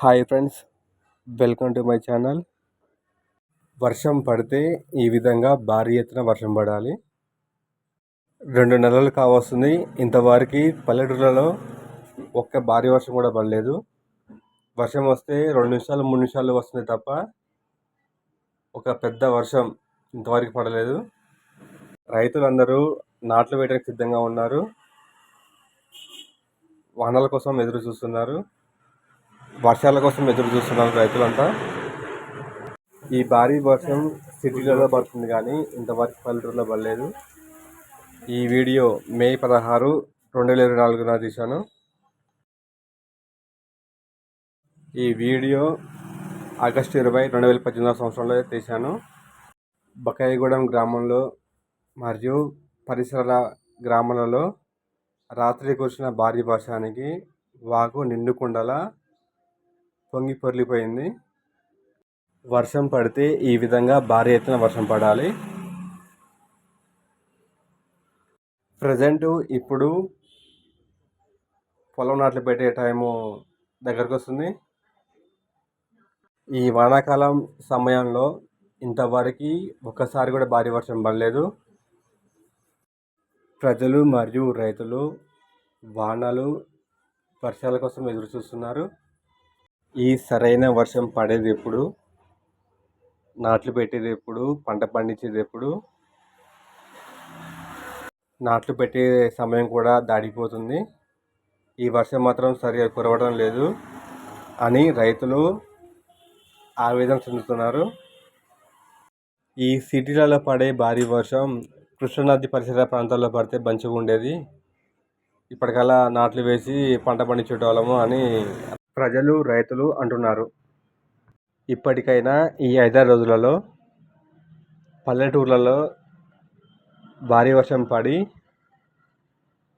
Hi friends welcome to my channel. వర్షం పడితే ఈ విధంగా భారీ ఎత్తున వర్షం పడాలి. రెండు నెలలు కావస్తుంది ఇంతవరకు పల్లెటూళ్ళలో ఒక్క భారీ వర్షం కూడా పడలేదు. వర్షం వస్తే రెండు నిమిషాలు మూడు నిమిషాలు వస్తుంది తప్ప ఒక పెద్ద వర్షం ఇంతవరకు పడలేదు. రైతులందరూ నాట్లు వేయడానికి సిద్ధంగా ఉన్నారు. వానల కోసం ఎదురు చూస్తున్నారు. వర్షాల కోసం ఎదురు చూస్తున్నారు రైతులంతా. ఈ భారీ వర్షం సిటీలలో పడుతుంది కానీ ఇంతవరకు పల్లెటూరులో పడలేదు. ఈ వీడియో మే పదహారు రెండు వేల ఇరవై నాలుగున తీశాను. ఈ వీడియో ఆగస్టు ఇరవై రెండు వేల పద్దెనిమిదవ సంవత్సరంలో తీశాను. బకాయిగూడెం గ్రామంలో మరియు పరిసర గ్రామాలలో రాత్రి కురిసిన భారీ వర్షానికి వాగు నిండుకుండలా పొంగి పొర్లిపోయింది. వర్షం పడితే ఈ విధంగా భారీ ఎత్తున వర్షం పడాలి. ప్రజెంట్ ఇప్పుడు పొలం నాట్లు పెట్టే టైము దగ్గరకు వస్తుంది ఈ వానాకాలం సమయంలో ఇంతవరకు ఒక్కసారి కూడా భారీ వర్షం పడలేదు. ప్రజలు మరియు రైతులు వానలు వర్షాల కోసం ఎదురు చూస్తున్నారు ఈ సరైన వర్షం పడేది ఎప్పుడు? నాట్లు పెట్టేది ఎప్పుడు? పంట పండించేది ఎప్పుడు? నాట్లు పెట్టే సమయం కూడా దాడిపోతుంది ఈ వర్షం మాత్రం సరిగా కురవడం లేదు అని రైతులు ఆవేదన చెందుతున్నారు. ఈ సిటీలలో పడే భారీ వర్షం కృష్ణానది పరిసర ప్రాంతాల్లో పడితే మంచిగా ఉండేది. ఇప్పటికల్లా నాట్లు వేసి పంట పండించేటోళ్ళము అని ప్రజలు రైతులు అంటున్నారు. ఇప్పటికైనా ఈ ఐదారు రోజులలో పల్లెటూర్లలో భారీ వర్షం పడి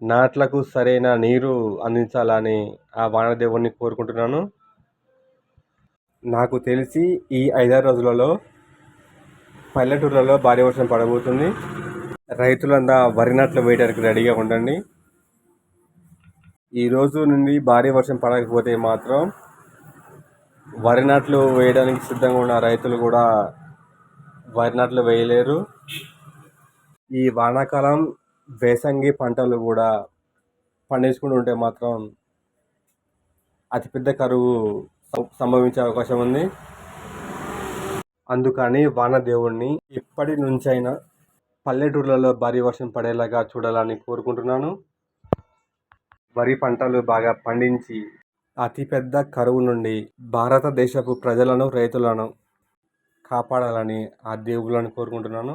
నాట్లకు సరైన నీరు అందించాలని ఆ వానదేవుణ్ణి కోరుకుంటున్నాను. నాకు తెలిసి ఈ ఐదారు రోజులలో పల్లెటూర్లలో భారీ వర్షం పడబోతుంది. రైతులంతా వరి నాట్లు వేయడానికి రెడీగా ఉండండి. ఈ రోజు నుండి భారీ వర్షం పడకపోతే మాత్రం వరి నాట్లు వేయడానికి సిద్ధంగా ఉన్న రైతులు కూడా వరి నాట్లు వేయలేరు. ఈ వానాకాలం వేసంగి పంటలు కూడా పండించుకుంటూ ఉంటే మాత్రం అతిపెద్ద కరువు సంభవించే అవకాశం ఉంది. అందుకని వానదేవుణ్ణి ఇప్పటి నుంచైనా పల్లెటూర్లలో భారీ వర్షం పడేలాగా చూడాలని కోరుకుంటున్నాను. వరి పంటలు బాగా పండించి అతిపెద్ద కరువు నుండి భారతదేశపు ప్రజలను రైతులను కాపాడాలని ఆ దేవుళ్ళని కోరుకుంటున్నాను.